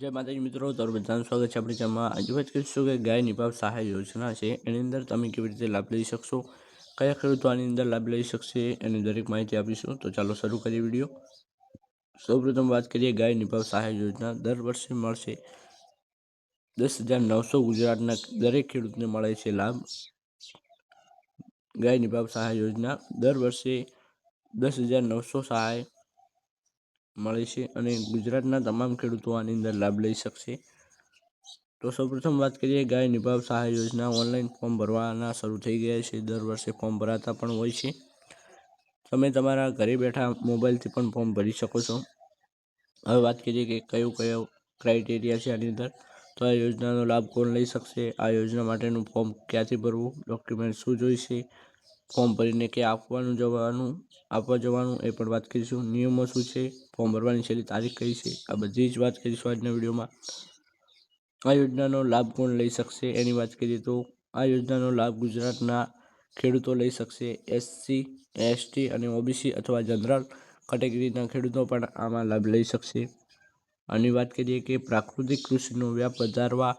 જય માતાજી મિત્રો, તમારું બધાનું સ્વાગત છે આપણી ચેનલમાં. આજે વાત કરીશું કે ગાય નિભાવ સહાય યોજના છે. એની અંદર તમે કેવી રીતે લાભ લઈ શકશો, કયા ખેડૂતો આની અંદર લાભ લઈ શકશે, એની દરેક માહિતી આપીશું. તો ચાલો શરૂ કરીએ વીડિયો. સૌપ્રથમ વાત કરીએ ગાય નિભાવ સહાય યોજના. દર વર્ષે મળશે દસ હજાર નવસો ગુજરાતના દરેક ખેડૂતને મળે છે લાભ. ગાય નિભાવ સહાય યોજના. દર વર્ષે દસ હજાર નવસો સહાય મળે છે અને ગુજરાતના તમામ ખેડૂતો આની અંદર લાભ લઈ શકશે. તો સૌપ્રથમ વાત કરીએ ગાય નિભાવ સહાય યોજના. ઓનલાઈન ફોર્મ ભરવાના શરૂ થઈ ગયા છે. દર વર્ષે ફોર્મ ભરાતા પણ હોય છે. તમે તમારા ઘરે બેઠા મોબાઈલથી પણ ફોર્મ ભરી શકો છો. હવે વાત કરીએ કે કયો કયો ક્રાઇટેરિયા છે આની અંદર. તો આ યોજનાનો લાભ કોણ લઈ શકશે? આ યોજના માટેનું ફોર્મ ક્યાંથી ભરવું? ડોક્યુમેન્ટ શું જોઈશે? ફોર્મ ભરીને ક્યાં આપવાનું જવાનું આપવા જવાનું, એ પણ વાત કરીશું. નિયમો શું છે? ફોર્મ ભરવાની છેલ્લી તારીખ કઈ છે? આ બધી જ વાત કરીશું આજના વિડીયોમાં. આ યોજનાનો લાભ કોણ લઈ શકશે? એની વાત કરીએ તો આ યોજનાનો લાભ ગુજરાતના ખેડૂતો લઈ શકશે. એસસી એસટી અને ઓબીસી અથવા જનરલ કેટેગરીના ખેડૂતો પણ આમાં લાભ લઈ શકશે. આની વાત કરીએ કે પ્રાકૃતિક કૃષિનો વ્યાપ વધારવા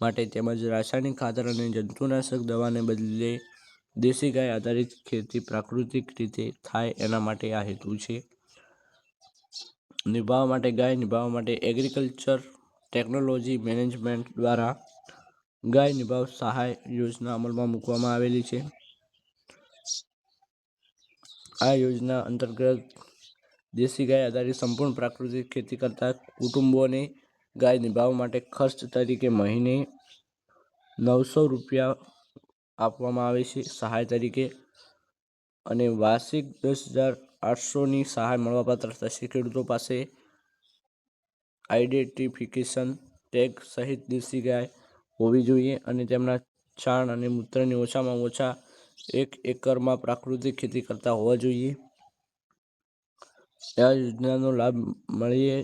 માટે તેમજ રાસાયણિક ખાતર અને જંતુનાશક દવાને બદલે દેશી ગાય આધારિત ખેતી પ્રાકૃતિક રીતે થાય એના માટે આ હેતુ છે. નિભાવવા માટે ગાય નિભાવવા માટે એગ્રીકલ્ચર ટેકનોલોજી મેનેજમેન્ટ દ્વારા ગાય નિભાવ સહાય યોજના અમલમાં મૂકવામાં આવેલી છે. આ યોજના અંતર્ગત દેશી ગાય આધારિત સંપૂર્ણ પ્રાકૃતિક ખેતી કરતા કુટુંબોને ગાય નિભાવવા માટે ખર્ચ તરીકે મહિને નવસો રૂપિયા આપવામાં આવે છે સહાય તરીકે. અને વાર્ષિક દસ હજાર આઠસોની સહાય મળવાપાત્ર થશે. ખેડૂતો પાસે આઈડેન્ટિફિકેશન ટેગ સહિત દેશી ગાય હોવી જોઈએ અને તેમના છાણ અને મૂત્રની ઓછામાં ઓછા એક એકરમાં પ્રાકૃતિક ખેતી કરતા હોવા જોઈએ. આ યોજનાનો લાભ મળીએ,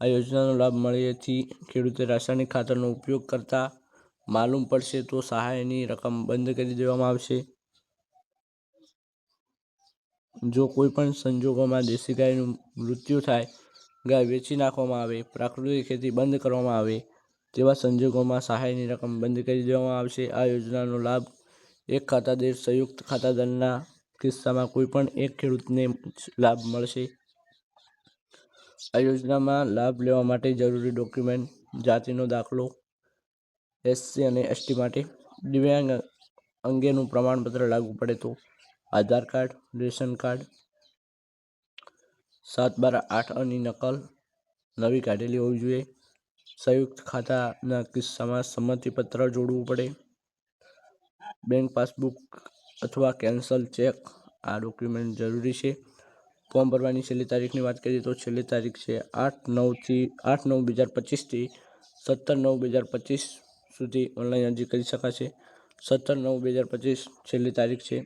આ યોજનાનો લાભ મળીએથી ખેડૂતે રાસાયણિક ખાતરનો ઉપયોગ કરતા માલુમ પડશે તો સહાયની રકમ બંધ કરી દેવામાં આવશે. જો કોઈ પણ સંજોગોમાં દેશી ગાયનું મૃત્યુ થાય, ગાય વેચી નાખવામાં આવે, પ્રાકૃતિક ખેતી બંધ કરવામાં આવે, તેવા સંજોગોમાં સહાયની રકમ બંધ કરી દેવામાં આવશે. આ યોજનાનો લાભ એક ખાતા દીઠ સંયુક્ત ખાતાદારના કિસ્સામાં કોઈ પણ એક ખેડૂતને લાભ મળશે. આ યોજનામાં લાભ લેવા માટે જરૂરી ડોક્યુમેન્ટ, જાતિનો દાખલો એસસી અને એસટી માટે દિવ્યાંગ અંગેનું પ્રમાણપત્ર લાગુ પડે તો આધાર કાર્ડ, રેશન કાર્ડ, સાત બાર આઠ અની નકલ નવી કાઢેલી હોવી જોઈએ. સંયુક્ત ખાતાના કિસ્સામાં સંમતિપત્ર જોડવું પડે. બેંક પાસબુક અથવા કેન્સલ ચેક, આ ડોક્યુમેન્ટ જરૂરી છે. ફોર્મ ભરવાની છેલ્લી તારીખની વાત કરીએ તો છેલ્લી તારીખ છે આઠ નવથી, આઠ નવ બે હજાર પચીસથી સત્તર નવ બે હજાર પચીસ સુધી ઓનલાઈન અરજી કરી શકાશે. સત્તર નવ બે હજાર પચીસ છેલ્લી તારીખ છે.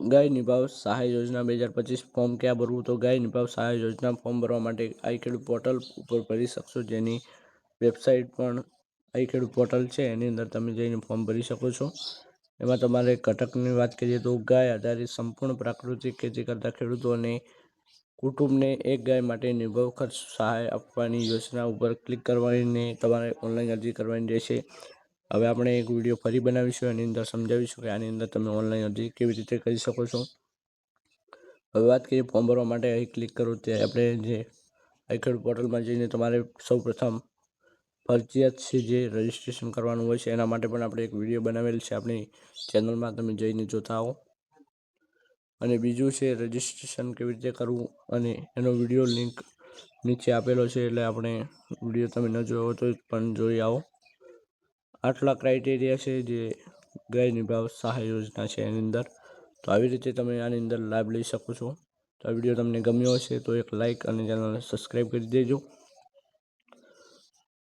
ગાય નિભાવ સહાય યોજના બે હજાર પચીસ ફોર્મ ક્યાં ભરવું? તો ગાય નિભાવ સહાય યોજના ફોર્મ ભરવા માટે આઈ ખેડૂત પોર્ટલ ઉપર ભરી શકશો, જેની વેબસાઇટ પણ આઈ ખેડૂત પોર્ટલ છે. એની અંદર તમે જઈને ફોર્મ ભરી શકો છો. એમાં તમારે ઘટકની વાત કરીએ તો ગાય આધારિત સંપૂર્ણ પ્રાકૃતિક ખેતી કરતા ખેડૂતોને કુટુંબને એક ગાય માટે નિભાવ ખર્ચ સહાય આપવાની યોજના ઉપર ક્લિક કરવાની તમારે ઓનલાઈન અરજી કરવાની રહેશે. હવે આપણે એક વીડિયો ફરી બનાવીશું, એની અંદર સમજાવીશું કે આની અંદર તમે ઓનલાઈન અરજી કેવી રીતે કરી શકો છો. હવે વાત કરીએ ફોર્મ ભરવા માટે, અહીં ક્લિક કરો તે આપણે જે આઈખેડ પોર્ટલમાં જઈને તમારે સૌ પ્રથમ ફરજિયાત છે જે રજિસ્ટ્રેશન કરવાનું હોય છે, એના માટે પણ આપણે એક વીડિયો બનાવેલ છે. આપણી ચેનલમાં તમે જઈને જોતા આવો. અને બીજું છે રજિસ્ટ્રેશન કેવી રીતે કરવું અને એનો વીડિયો લિંક નીચે આપેલો છે એટલે આપણે વીડિયો તમે ન જોયો તો પણ જોઈ આવો. આટલા ક્રાઇટેરિયા છે જે ગાય નિભાવ સહાય યોજના છે એની અંદર. તો આવી રીતે તમે આની અંદર લાભ લઈ શકો છો. તો આ વીડિયો તમને ગમ્યો હશે તો એક લાઇક અને ચેનલને સબસ્ક્રાઈબ કરી દેજો.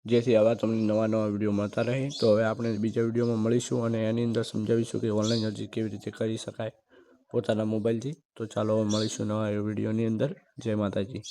જેથી આવા તમને નવા નવા વીડિયો મળતા રહે. તો હવે આપણે બીજા વિડીયોમાં મળીશું અને એની અંદર સમજાવીશું કે ઓનલાઈન અરજી કેવી રીતે કરી શકાય. પોતાના મોબાઈલથી. તો ચાલો મળીશું નવા વિડીયોની અંદર. જય માતાજી.